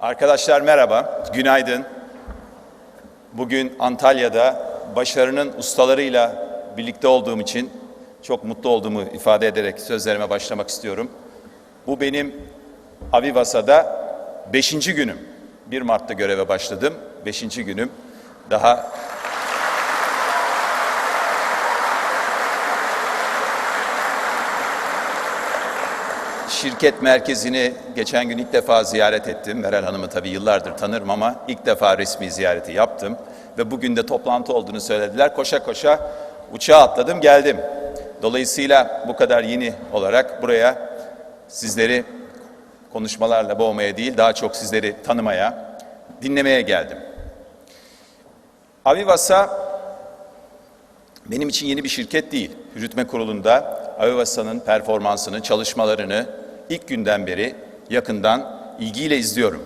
Arkadaşlar merhaba, günaydın. Bugün Antalya'da başarının ustalarıyla birlikte olduğum için çok mutlu olduğumu ifade ederek sözlerime başlamak istiyorum. Bu benim Avivasa'da beşinci günüm. 1 Mart'ta göreve başladım, beşinci günüm. Daha Şirket merkezini geçen gün ilk defa ziyaret ettim. Meral Hanım'ı tabii yıllardır tanırım ama ilk defa resmi ziyareti yaptım. Ve bugün de toplantı olduğunu söylediler. Koşa koşa uçağa atladım geldim. Dolayısıyla bu kadar yeni olarak buraya sizleri konuşmalarla boğmaya değil daha çok sizleri tanımaya, dinlemeye geldim. Avivasa benim için yeni bir şirket değil. Yürütme kurulunda Avivasa'nın performansını, çalışmalarını ilk günden beri yakından ilgiyle izliyorum.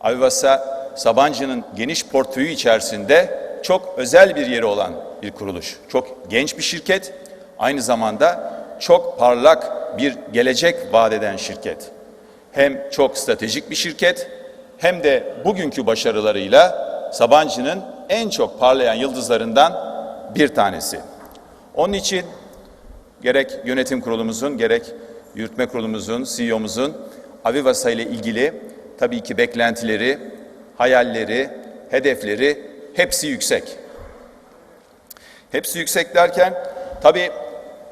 Avivasa, Sabancı'nın geniş portföyü içerisinde çok özel bir yeri olan bir kuruluş. Çok genç bir şirket, aynı zamanda çok parlak bir gelecek vaat eden şirket. Hem çok stratejik bir şirket, hem de bugünkü başarılarıyla Sabancı'nın en çok parlayan yıldızlarından bir tanesi. Onun için gerek yönetim kurulumuzun gerek yürütme kurulumuzun, CEO'muzun Avivasa ile ilgili tabii ki beklentileri, hayalleri, hedefleri hepsi yüksek. Hepsi yüksek derken tabii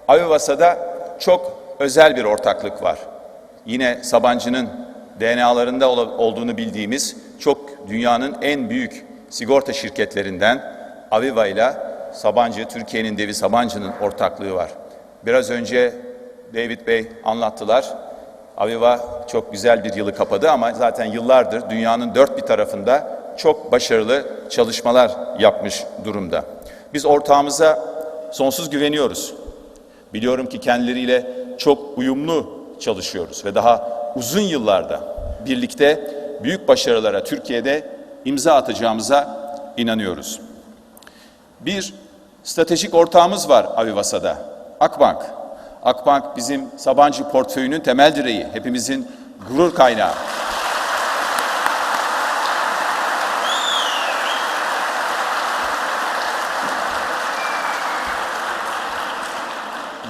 Avivasa'da çok özel bir ortaklık var. Yine Sabancı'nın DNA'larında olduğunu bildiğimiz çok dünyanın en büyük sigorta şirketlerinden Aviva ile Sabancı, Türkiye'nin devi Sabancı'nın ortaklığı var. Biraz önce David Bey anlattılar. Aviva çok güzel bir yılı kapadı ama zaten yıllardır dünyanın dört bir tarafında çok başarılı çalışmalar yapmış durumda. Biz ortağımıza sonsuz güveniyoruz. Biliyorum ki kendileriyle çok uyumlu çalışıyoruz ve daha uzun yıllarda birlikte büyük başarılara Türkiye'de imza atacağımıza inanıyoruz. Bir stratejik ortağımız var Avivasa'da. Akbank. Akbank bizim Sabancı portföyünün temel direği. Hepimizin gurur kaynağı.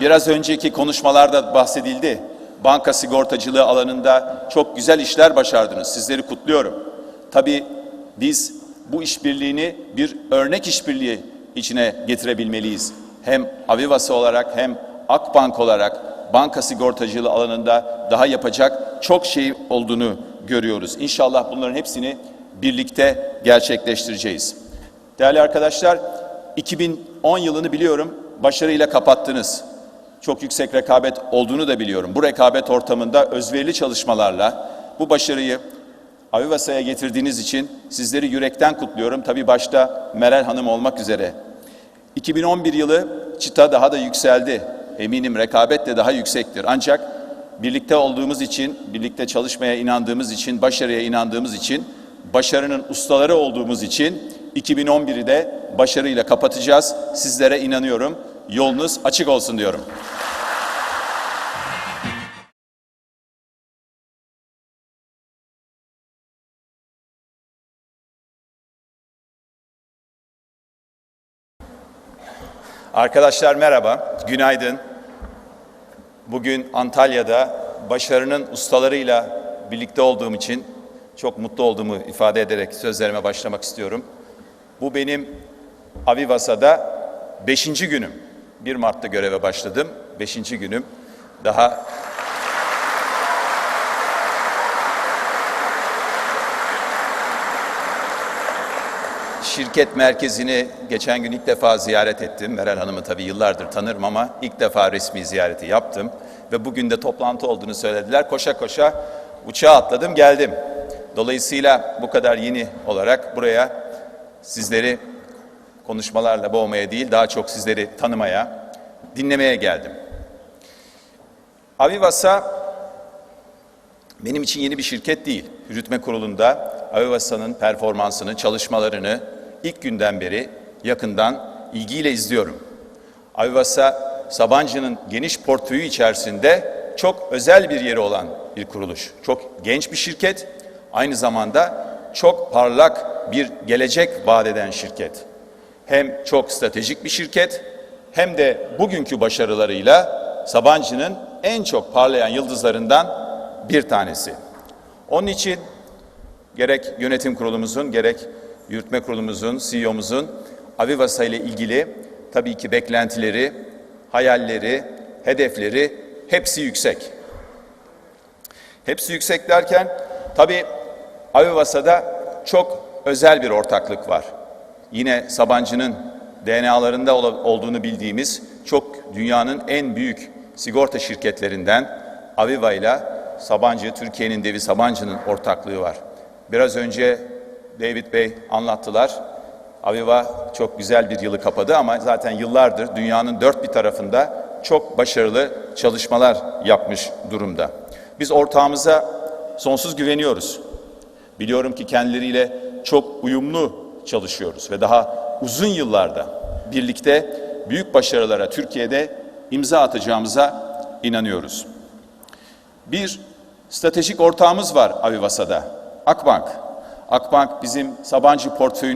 Biraz önceki konuşmalarda bahsedildi. Banka sigortacılığı alanında çok güzel işler başardınız. Sizleri kutluyorum. Tabii biz bu işbirliğini bir örnek işbirliği içine getirebilmeliyiz. Hem Avivası olarak hem Akbank olarak banka sigortacılığı alanında daha yapacak çok şey olduğunu görüyoruz. İnşallah bunların hepsini birlikte gerçekleştireceğiz. Değerli arkadaşlar, 2010 yılını biliyorum başarıyla kapattınız. Çok yüksek rekabet olduğunu da biliyorum. Bu rekabet ortamında özverili çalışmalarla bu başarıyı Avivasa'ya getirdiğiniz için sizleri yürekten kutluyorum. Tabii başta Meral Hanım olmak üzere. 2011 yılı çıta daha da yükseldi. Eminim rekabet de daha yüksektir. Ancak birlikte olduğumuz için, birlikte çalışmaya inandığımız için, başarıya inandığımız için, başarının ustaları olduğumuz için 2011'i de başarıyla kapatacağız. Sizlere inanıyorum. Yolunuz açık olsun diyorum. Arkadaşlar merhaba, günaydın. Bugün Antalya'da başarının ustalarıyla birlikte olduğum için çok mutlu olduğumu ifade ederek sözlerime başlamak istiyorum. Bu benim Avivasa'da beşinci günüm. 1 Mart'ta göreve başladım, beşinci günüm. Daha Şirket merkezini geçen gün ilk defa ziyaret ettim. Meral Hanım'ı tabii yıllardır tanırım ama ilk defa resmi ziyareti yaptım. Ve bugün de toplantı olduğunu söylediler. Koşa koşa uçağa atladım geldim. Dolayısıyla bu kadar yeni olarak buraya sizleri konuşmalarla boğmaya değil daha çok sizleri tanımaya, dinlemeye geldim. Avivasa benim için yeni bir şirket değil. Yürütme kurulunda Avivasa'nın performansını, çalışmalarını ilk günden beri yakından ilgiyle izliyorum. Avivasa, Sabancı'nın geniş portföyü içerisinde çok özel bir yeri olan bir kuruluş. Çok genç bir şirket, aynı zamanda çok parlak bir gelecek vaat eden şirket. Hem çok stratejik bir şirket hem de bugünkü başarılarıyla Sabancı'nın en çok parlayan yıldızlarından bir tanesi. Onun için gerek yönetim kurulumuzun gerek yürütme kurulumuzun, CEO'muzun Avivasa ile ilgili tabii ki beklentileri, hayalleri, hedefleri hepsi yüksek. Hepsi yüksek derken tabii Avivasa'da çok özel bir ortaklık var. Yine Sabancı'nın DNA'larında ol- olduğunu bildiğimiz çok dünyanın en büyük sigorta şirketlerinden Aviva ile Sabancı, Türkiye'nin devi Sabancı'nın ortaklığı var. Biraz önce David Bey anlattılar. Aviva çok güzel bir yılı kapadı ama zaten yıllardır dünyanın dört bir tarafında çok başarılı çalışmalar yapmış durumda. Biz ortağımıza sonsuz güveniyoruz. Biliyorum ki kendileriyle çok uyumlu çalışıyoruz ve daha uzun yıllarda birlikte büyük başarılara Türkiye'de imza atacağımıza inanıyoruz. Bir stratejik ortağımız var Avivasa'da. Akbank. Akbank bizim Sabancı portföyünü